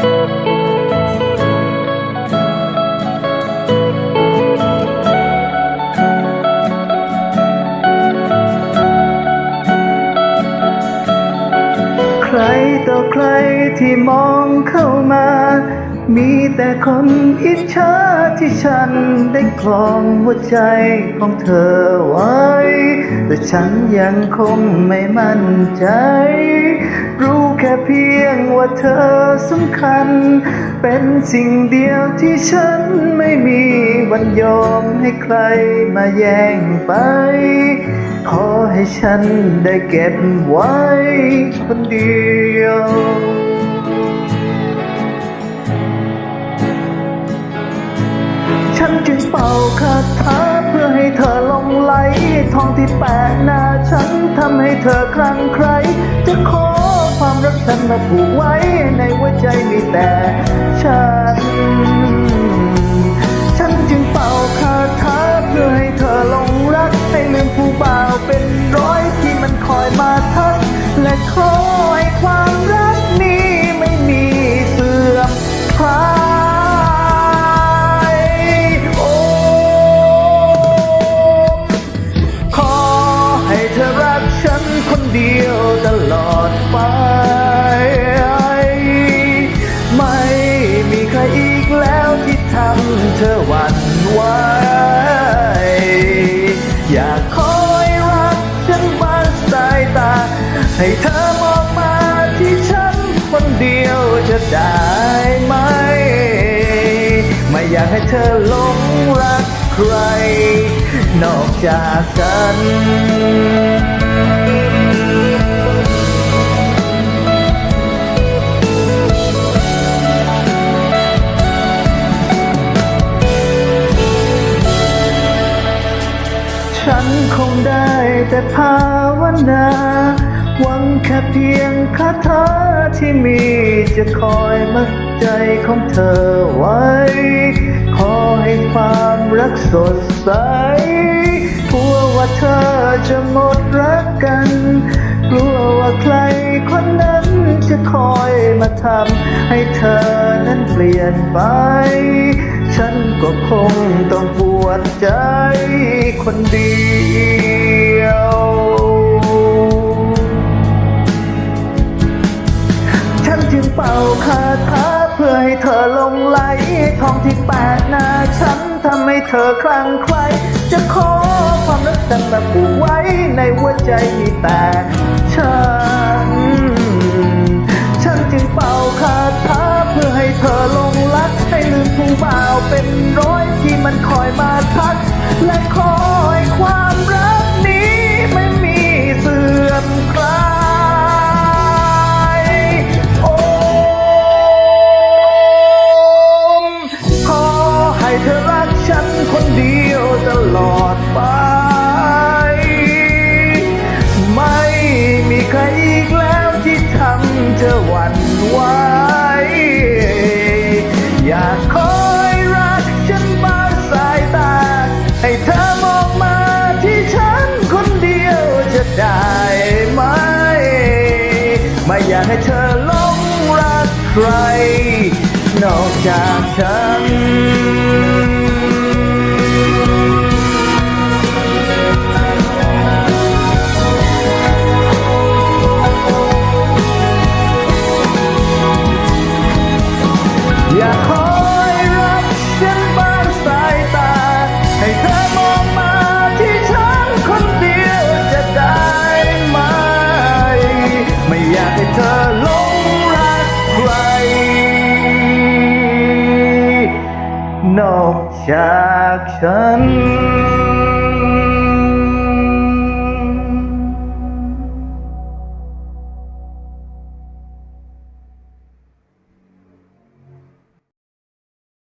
ใครต่อใครที่มองเข้ามา มีแต่คนอิจฉาที่ฉันได้คลองหัวใจของเธอไว้ แต่ฉันยังคงไม่มั่นใจ รู้ เพียงว่าเธอสำคัญ เป็นสิ่งเดียวที่ฉันไม่มีวันยอมให้ใครมาแย่งไป ขอให้ฉันได้เก็บไว้คนเดียวฉันจึงเป่าคาถาเพื่อให้เธอหลงไหลทองที่แปะหน้าฉันทำให้เธอคลั่งใครจะขอ ความรักฉันมาผูกไว้ในหัวใจมีแต่ฉัน ให้เธอมองมาที่ฉันคนเดียวจะได้ไหม ไม่อยากให้เธอหลงรักใคร นอกจากฉันฉันคงได้แต่ภาวนา หวังแค่เพียงคาถาที่มีจะคอยมัดใจของเธอไว้ ขอให้ความรักสดใสกลัวว่าเธอจะหมดรักกัน กลัวว่าใครคนนั้นจะคอยมาทำให้เธอนั้นเปลี่ยนไป ฉันก็คงต้องปวดใจคนดี เป่าคาถาเพื่อให้เธอลงไหลทองที่แปดหน้าฉันทำให้เธอคลั่งใครจะขอความรักฉันมาผูกไว้ในหัวใจมีแต่ฉัน ฉันจึงเป่าคาถาเพื่อให้เธอลงรักให้ลืมผู้บ่าวเป็นร้อยที่มันคอยมาทัก และคอยความ ตลอดไป ไม่มีใครอีกแล้วที่ทำเธอหวั่นไหวอยากคอยรักฉันบางสายตา ให้เธอมองมาที่ฉันคนเดียวจะได้ไหม ไม่อยากให้เธอหลงรักใคร นอกจากฉัน นอกจากฉัน